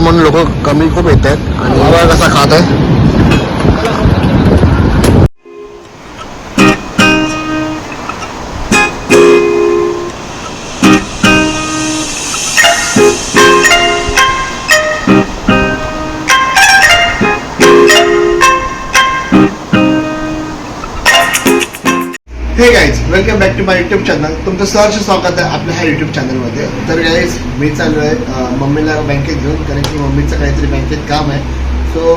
म्हणून लोक कमी खूप येत आहेत आणि कसा खात आहे हे guys welcome back to my YouTube channel तुमचं सहर्ष स्वागत आहे आपल्या ह्या युट्यूब चॅनलमध्ये तर गाईज मी चाललो आहे मम्मीला बँकेत घेऊन कारण की मम्मीचं काहीतरी बँकेत काम आहे. सो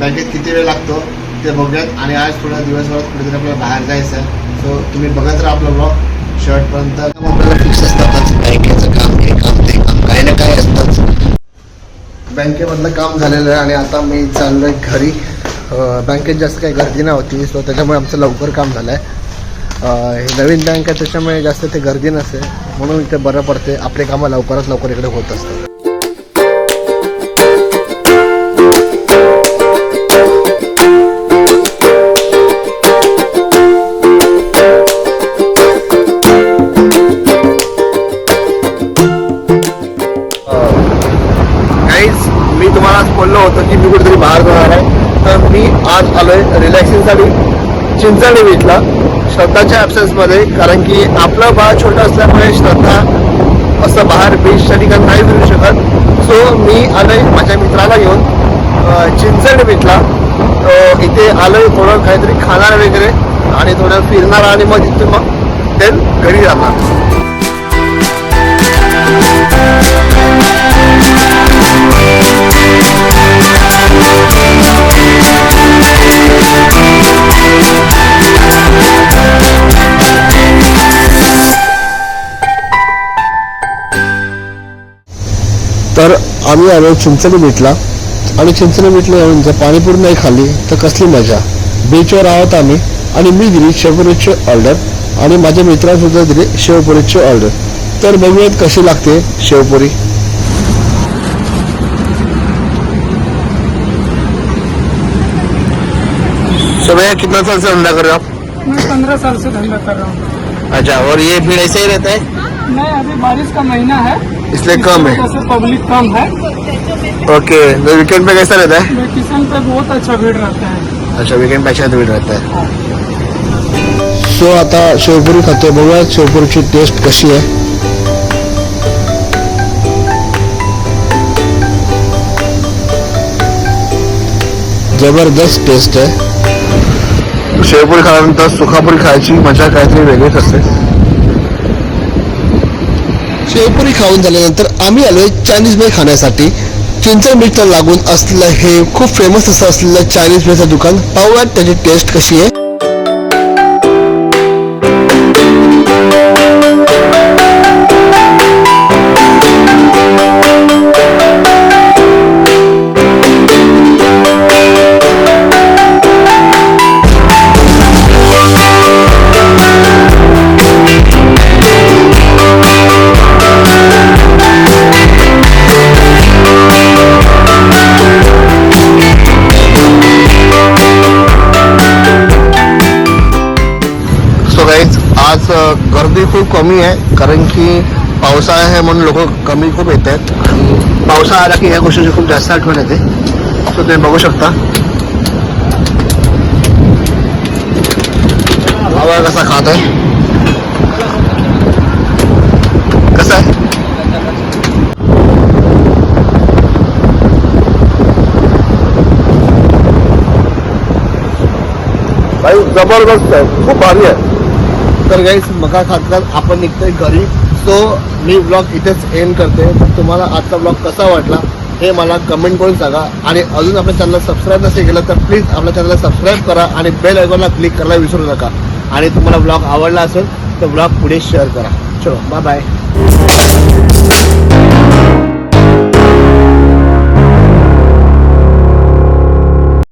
बँकेत किती वेळ लागतो ते बघूयात. आणि आज थोड्या दिवसभरात कुठेतरी आपल्याला बाहेर जायचं आहे. सो तुम्ही बघत राहा आपला ब्लॉग शर्टपर्यंत आपल्याला फिक्स असतातच बँकेचं काम हे काम ते काम. काही ना काही असतंच. बँकेमधलं काम झालेलं आहे आणि आता मी चाललो आहे घरी बँकेत जास्त काही गर्दी नाही होती सो त्याच्यामुळे आमचं लवकर काम झालं आहे नवीन बँक आहे त्याच्यामुळे जास्त ते गर्दी नसते. म्हणून इथे बरं पडते. आपले कामं लवकरात लवकर इकडे होत असतात. मी तुम्हाला आज बोललो होतो की मी कुठेतरी बाहेर जाणार आहे. तर मी आज आलोय रिलॅक्सिंगसाठी चिंचणी बीचला श्रद्धाच्या ॲब्सेन्समध्ये कारण की आपलं बाळ छोटं असल्यामुळे श्रद्धा असं बाहेर बीचच्या ठिकाणी नाही फिरू शकत. सो मी आलोय माझ्या मित्राला घेऊन चिंचण चिंचणी बीचला इथे आलोय थोडं काहीतरी खाणार वगैरे आणि थोडं फिरणार आणि मग तिथून मग देन घरी जाणार. तर आम्ही आलो चिंचणी बीचला आणि चिंचणी बीचला येऊन जर पाणीपुरी नाही खाल्ली तर कसली मजा? बीचवर आहोत आम्ही. आणि मी दिली शेवपुरीची ऑर्डर. आणि माझ्या मित्राने सुद्धा दिली शेवपुरीची ऑर्डर. तर बघूयात कशी लागते शेवपुरी. सो भैया कितना साल से धंधा कर रहे हो आप? मैं पंद्रह साल से धंधा कर रहा हूँ। अच्छा और ये भीड़ ऐसे ही रहता है? नहीं अभी बारिश का महीना है। इसलिए कम है। पब्लिक कम है। ओके तो वीकेंड पे कैसा रहता है? वेकेशन पे बहुत अच्छा भीड़ रहता है। अच्छा वीकेंड पेक्षा भीड राहत आहे सो आता शेवपुरी खातोय बघूया शेवपुरीची टेस्ट कशी आहे. ज़बरदस्त टेस्ट आहे. शेवपुरी खाल्यानंतर सुखापुरी खायची मज़ा काहीतरी वेगळीच असते. शेवपुरी खाऊन झाल्यानंतर आम्ही आलोय चायनीज भेळ खाण्यासाठी. चिंचण बीचला लागून असलेलं हे खूप फेमस असं असलेलं चायनीज भेळचं दुकान. पाहूयात त्याची टेस्ट कशी आहे. खूप कमी आहे कारण की पावसाळा आहे म्हणून लोक कमी आहेत आणि पावसाळा आला की या गोष्टीची खूप जास्त आठवण येते सो तुम्ही बघू शकता। हवा कसा खात आहे भाई, ज़बरदस्त आहे खूप भारी आहे तर गाईस मका खातात आपण निघतोय घरी. सो मी ब्लॉग इथेच एंड करते. तर तुम्हाला आजचा ब्लॉग कसा वाटला हे मला कमेंट करून सांगा. आणि अजून आपल्या चॅनलला सबस्क्राईब नसेल केलं तर प्लीज आपल्या चॅनलला सबस्क्राईब करा आणि बेल आयकॉनला क्लिक करायला विसरू नका. आणि तुम्हाला ब्लॉग आवडला असेल तर ब्लॉग पुढे शेअर करा. चलो बाय बाय